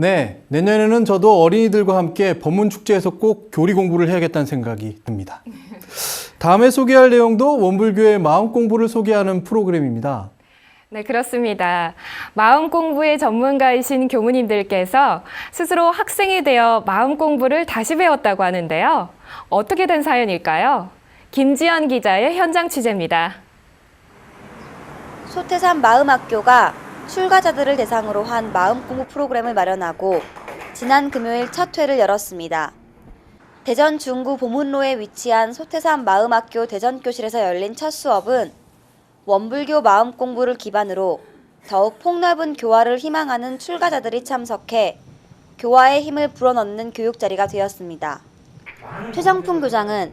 네, 내년에는 저도 어린이들과 함께 법문 축제에서 꼭 교리 공부를 해야겠다는 생각이 듭니다. 다음에 소개할 내용도 원불교의 마음 공부를 소개하는 프로그램입니다. 네, 그렇습니다. 마음 공부의 전문가이신 교무님들께서 스스로 학생이 되어 마음 공부를 다시 배웠다고 하는데요. 어떻게 된 사연일까요? 김지연 기자의 현장 취재입니다. 소태산 마음학교가 출가자들을 대상으로 한 마음 공부 프로그램을 마련하고 지난 금요일 첫 회를 열었습니다. 대전 중구 보문로에 위치한 소태산 마음학교 대전교실에서 열린 첫 수업은 원불교 마음 공부를 기반으로 더욱 폭넓은 교화를 희망하는 출가자들이 참석해 교화의 힘을 불어넣는 교육 자리가 되었습니다. 최정풍 교장은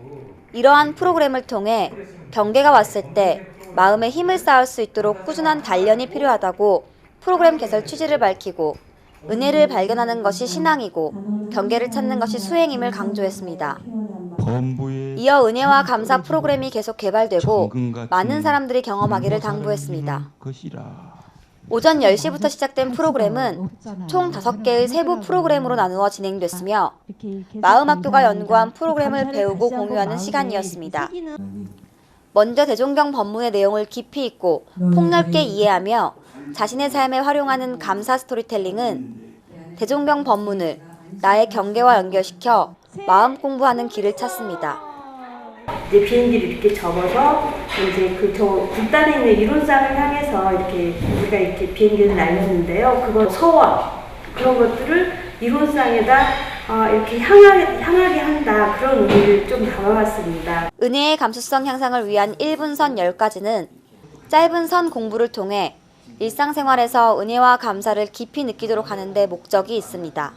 이러한 프로그램을 통해 경계가 왔을 때 마음의 힘을 쌓을 수 있도록 꾸준한 단련이 필요하다고 프로그램 개설 취지를 밝히고 은혜를 발견하는 것이 신앙이고 경계를 찾는 것이 수행임을 강조했습니다. 이어 은혜와 감사 프로그램이 계속 개발되고 많은 사람들이 경험하기를 당부했습니다. 오전 10시부터 시작된 프로그램은 총 5개의 세부 프로그램으로 나누어 진행됐으며 마음학교가 연구한 프로그램을 배우고 공유하는 시간이었습니다. 먼저 대종경 법문의 내용을 깊이 있고 폭넓게 이해하며 자신의 삶에 활용하는 감사 스토리텔링은 대종경 법문을 나의 경계와 연결시켜 마음 공부하는 길을 찾습니다. 이제 비행기를 이렇게 접어서 이제 그 저 북단에 있는 이론상을 향해서 이렇게 우리가 이렇게 비행기를 날렸는데요. 그거 서원 그런 것들을 이론상에다 아, 이렇게 향하게, 향하게 한다 그런 의미를 좀 담아봤습니다. 은혜의 감수성 향상을 위한 1분 선 10가지는 짧은 선 공부를 통해 일상생활에서 은혜와 감사를 깊이 느끼도록 하는 데 목적이 있습니다.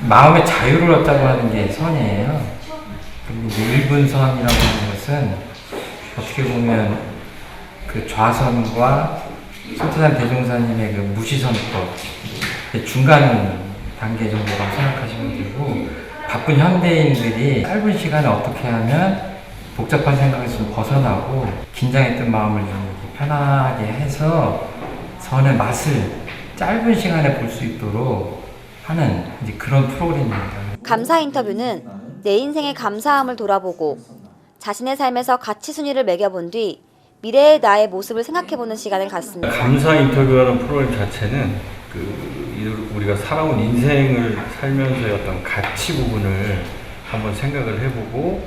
마음의 자유를 얻자고 하는 게 선이에요. 그리고 일분선이라고 하는 것은 어떻게 보면 그 좌선과 소태산 대종사님의 그 무시선법 그 중간 단계 정도라고 생각하시면 되고 바쁜 현대인들이 짧은 시간에 어떻게 하면 복잡한 생각에서 좀 벗어나고 긴장했던 마음을 좀 이렇게 편하게 해서 선의 맛을 짧은 시간에 볼 수 있도록 하는 이제 그런 프로그램입니다. 감사 인터뷰는 내 인생의 감사함을 돌아보고 자신의 삶에서 가치 순위를 매겨본 뒤 미래의 나의 모습을 생각해보는 시간을 갖습니다. 감사 인터뷰라는 프로그램 자체는 그 이- 우리가 살아온 인생을 살면서의 어떤 가치 부분을 한번 생각을 해보고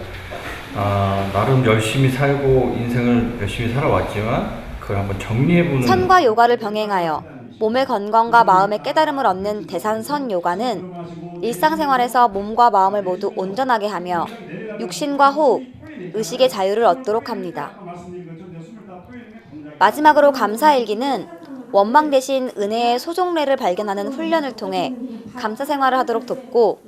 아, 나름 열심히 살고 인생을 열심히 살아왔지만 그걸 한번 정리해보는 선과 요가를 병행하여 몸의 건강과 마음의 깨달음을 얻는 대산선 요가는 일상생활에서 몸과 마음을 모두 온전하게 하며 육신과 호흡, 의식의 자유를 얻도록 합니다. 마지막으로 감사일기는 원망 대신 은혜의 소종례를 발견하는 훈련을 통해 감사 생활을 하도록 돕고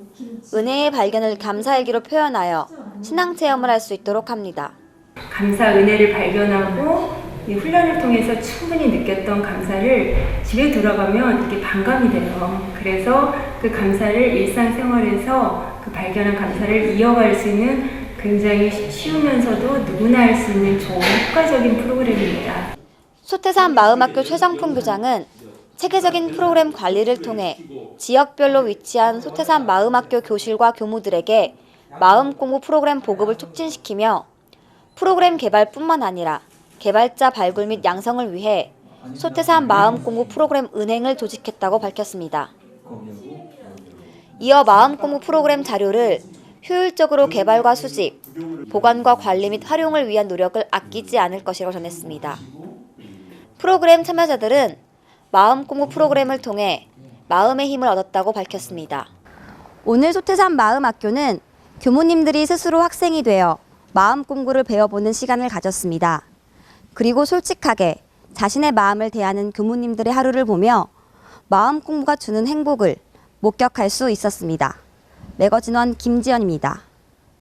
은혜의 발견을 감사일기로 표현하여 신앙 체험을 할 수 있도록 합니다. 감사 은혜를 발견하고 이 훈련을 통해서 충분히 느꼈던 감사를 집에 들어가면 이렇게 반감이 돼요. 그래서 그 감사를 일상생활에서 그 발견한 감사를 이어갈 수 있는 굉장히 쉬우면서도 누구나 할 수 있는 좋은 효과적인 프로그램입니다. 소태산 마음학교 최정풍 교장은 체계적인 프로그램 관리를 통해 지역별로 위치한 소태산 마음학교 교실과 교무들에게 마음 공부 프로그램 보급을 촉진시키며 프로그램 개발뿐만 아니라 개발자 발굴 및 양성을 위해 소태산 마음 공부 프로그램 은행을 조직했다고 밝혔습니다. 이어 마음 공부 프로그램 자료를 효율적으로 개발과 수집, 보관과 관리 및 활용을 위한 노력을 아끼지 않을 것이라고 전했습니다. 프로그램 참여자들은 마음 공부 프로그램을 통해 마음의 힘을 얻었다고 밝혔습니다. 오늘 소태산 마음 학교는 교무님들이 스스로 학생이 되어 마음 공부를 배워보는 시간을 가졌습니다. 그리고 솔직하게 자신의 마음을 대하는 교무님들의 하루를 보며 마음 공부가 주는 행복을 목격할 수 있었습니다. 매거진원 김지연입니다.